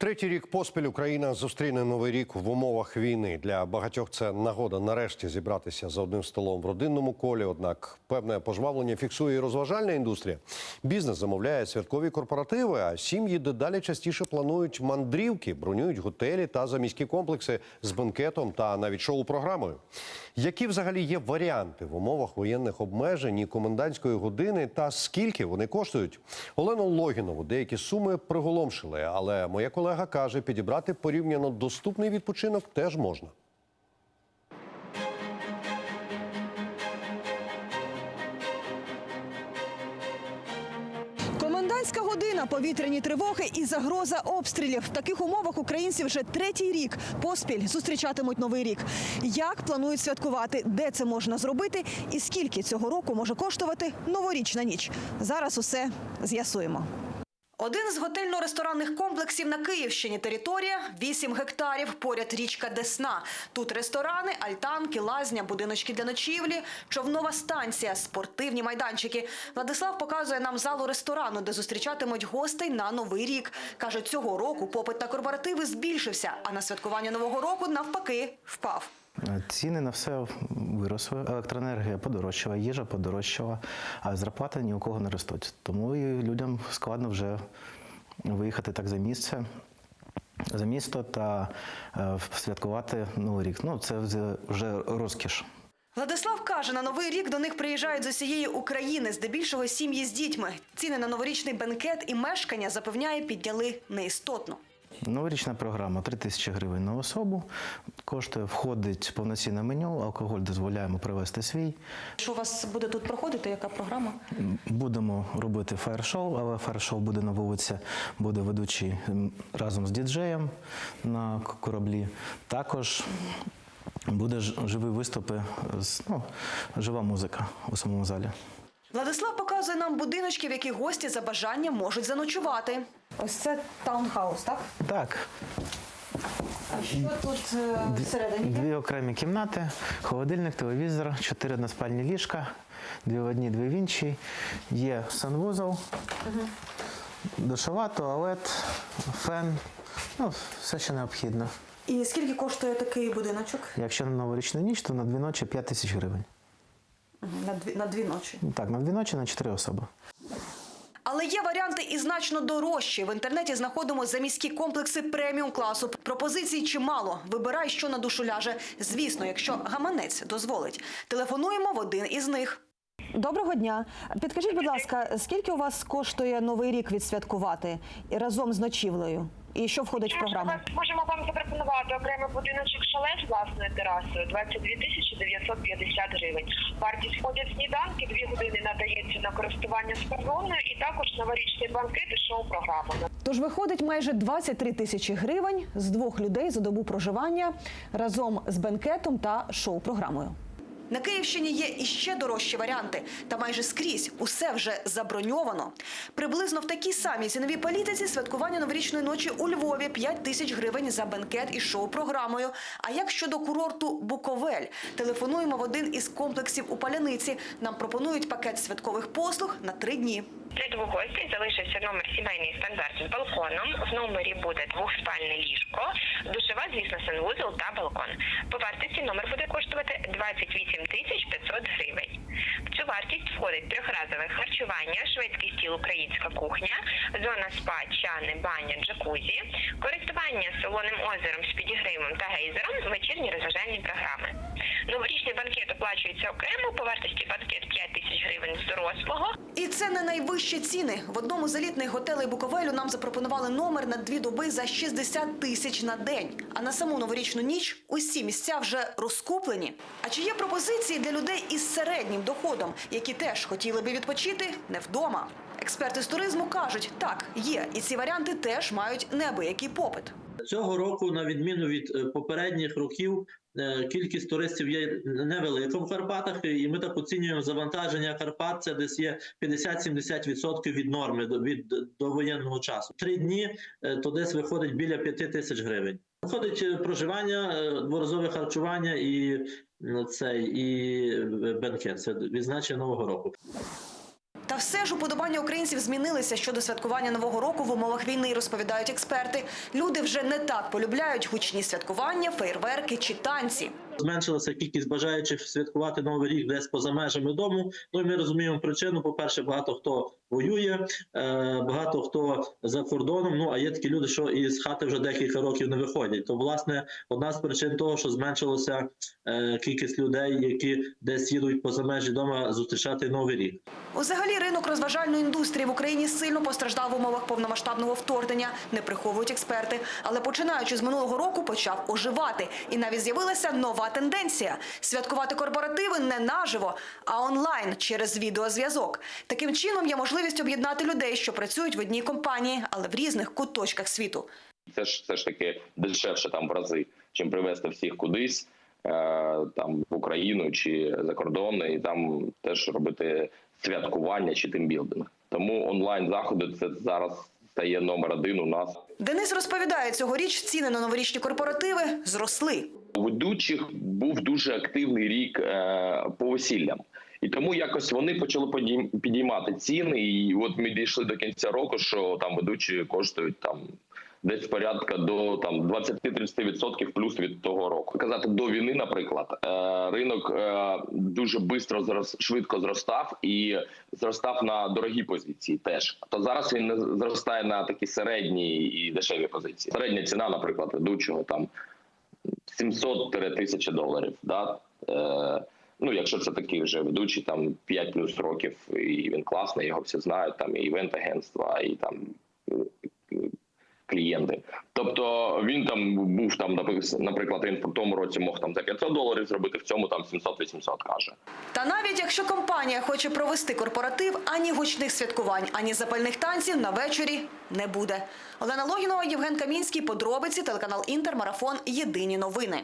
Третій рік поспіль Україна зустріне новий рік в умовах війни. Для багатьох це нагода нарешті зібратися за одним столом в родинному колі. Однак певне пожвавлення фіксує і розважальна індустрія. Бізнес замовляє святкові корпоративи, а сім'ї дедалі частіше планують мандрівки, бронюють готелі та заміські комплекси з бенкетом та навіть шоу-програмою. Які взагалі є варіанти в умовах воєнних обмежень і комендантської години, та скільки вони коштують? Олену Логінову деякі суми приголомшили, але моя колега каже, підібрати порівняно доступний відпочинок теж можна. Комендантська година, повітряні тривоги і загроза обстрілів. В таких умовах українці вже третій рік поспіль зустрічатимуть новий рік. Як планують святкувати, де це можна зробити, і скільки цього року може коштувати новорічна ніч? Зараз усе з'ясуємо. Один з готельно-ресторанних комплексів на Київщині. Територія 8 гектарів. Поряд річка Десна. Тут ресторани, альтанки, лазня, будиночки для ночівлі, човнова станція, спортивні майданчики. Владислав показує нам залу ресторану, де зустрічатимуть гостей на новий рік. каже, цього року попит на корпоративи збільшився, а на святкування нового року навпаки впав. Ціни на все виросли. Електроенергія подорожчала, їжа подорожчала, а зарплати ні у кого не ростуть. Тому і людям складно вже виїхати так за місце. За місто та е, святкувати новий рік. Ну це вже- розкіш. Владислав каже, на новий рік до них приїжджають з усієї України, здебільшого сім'ї з дітьми. Ціни на новорічний бенкет і мешкання запевняє, підняли неістотно. Новорічна програма 3 тисячі гривень на особу. Коштує, входить повноцінне меню, алкоголь дозволяємо привезти свій. Що у вас буде тут проходити? Яка програма? Будемо робити фаєр-шоу, але фаєр-шоу буде на вулиці, буде ведучий разом з діджеєм на кораблі. Також буде живі виступи, ну, жива музика у самому залі. Владислав показує нам будиночки, в яких гості за бажанням можуть заночувати. Ось це таунхаус, так? Так, А що тут е, всередині? дві окремі кімнати, холодильник, телевізор, чотири односпальні ліжка, дві в одній, дві в іншій. Є санвузол, душова, туалет, фен. Ну, все, що необхідно. І скільки коштує такий будиночок? Якщо на новорічну ніч, то на дві ночі 5 тисяч гривень. На дві, на дві ночі. Ну, Так, на дві ночі на чотири особи. Але є варіанти і значно дорожчі. В інтернеті знаходимо заміські комплекси преміум класу. Пропозицій чимало. Вибирай, що на душу ляже. Звісно, якщо гаманець дозволить. Телефонуємо в один із них. Доброго дня. Підкажіть, будь ласка, скільки у вас коштує новий рік відсвяткувати разом з ночівлею? І що входить в програму? Ми можемо вам запропонувати окремий будиночок шале з власною терасою 22 тисячі 950 гривень. Вартість входять сніданки, дві години надається на користування спортзоною і також новорічний банкет шоу-програма. Тож виходить майже 23 тисячі гривень з двох людей за добу проживання разом з бенкетом та шоу-програмою. На Київщині є іще дорожчі варіанти, та майже скрізь усе вже заброньовано. Приблизно в такій самій ціновій політиці святкування новорічної ночі у Львові 5 тисяч гривень за бенкет і шоу-програмою. А як щодо курорту Буковель? Телефонуємо в один із комплексів у Паляниці. Нам пропонують пакет святкових послуг на три дні. Для двох гостей залишився номер сімейний стандарт з балконом. В номері буде двохспальне ліжко, душева, звісно, санвузол та балкон. По вартості номер буде коштувати 28 тисяч 500 гривень. В цю вартість входить трьохразове харчування, шведський стіл, українська кухня, зона спа, чани, баня, джакузі, користування солоним озером з підігривом та гейзером, вечірні розважальні програми. Новорічний банкет оплачується окремо по вартості банкет 5 тисяч гривень з дорослого. І це не найвищі ціни. В одному з елітних готелей Буковелю нам запропонували номер на дві доби за 60 тисяч на день. А на саму новорічну ніч усі місця вже розкуплені. А чи є пропозиції для людей із середнім доходом, які теж хотіли би відпочити не вдома? Експерти з туризму кажуть, так, є, і ці варіанти теж мають неабиякий попит. Цього року, на відміну від е, попередніх років, кількість туристів є невелика в Карпатах, і ми так оцінюємо завантаження Карпат. Це десь є 50-70% від норми від до воєнного часу. Три дні е, то десь виходить біля 5 тисяч гривень. Входить е, проживання, е, дворазове харчування і цей і е, бенкет. Це відзначення нового року. Все ж уподобання українців змінилися щодо святкування нового року в умовах війни, розповідають експерти. Люди вже не так полюбляють гучні святкування, фейерверки чи танці. Зменшилася кількість бажаючих святкувати новий рік десь поза межами дому. Ну і ми розуміємо причину. По перше, багато хто воює, е, багато хто за кордоном. Ну а є такі люди, що із хати вже декілька років не виходять. То власне одна з причин того, що зменшилася е, кількість людей, які десь їдуть поза межі дома зустрічати новий рік. Узагалі ринок розважальної індустрії в Україні сильно постраждав в умовах повномасштабного вторгнення, не приховують експерти. Але починаючи з минулого року почав оживати. І навіть з'явилася нова тенденція – святкувати корпоративи не наживо, а онлайн через відеозв'язок. Таким чином є можливість об'єднати людей, що працюють в одній компанії, але в різних куточках світу. це ж все ж таки дешевше там в рази, чим привезти всіх кудись е, там в Україну чи за кордон, і там теж робити святкування чи тимбілдинг. Тому онлайн заходи це зараз стає номер один у нас. Денис розповідає, цьогоріч ціни на новорічні корпоративи зросли. У ведучих був дуже активний рік е, по весіллям. І тому якось вони почали підіймати ціни. І от ми дійшли до кінця року, що там ведучі коштують там десь порядка до там 20-30% плюс від того року. Казати до війни, наприклад, е, ринок е, дуже швидко зрос, швидко зростав і зростав на дорогі позиції. Теж то зараз він не зростає на такі середні і дешеві позиції. Середня ціна, наприклад, ведучого там 700-1000 доларів. Да? Е, ну, якщо це такий вже ведучий, там 5 плюс років, і він класний, його всі знають, там і івент-агентства, і там клієнти. Тобто він там був там, наприклад, він в тому році мог там за 500 доларів зробити, в цьому там 700-800 каже. Та навіть якщо компанія хоче провести корпоратив, ані гучних святкувань, ані запальних танців на вечорі не буде. Олена Логінова, Євген Камінський, подробиці, телеканал Інтер, марафон. Єдині новини.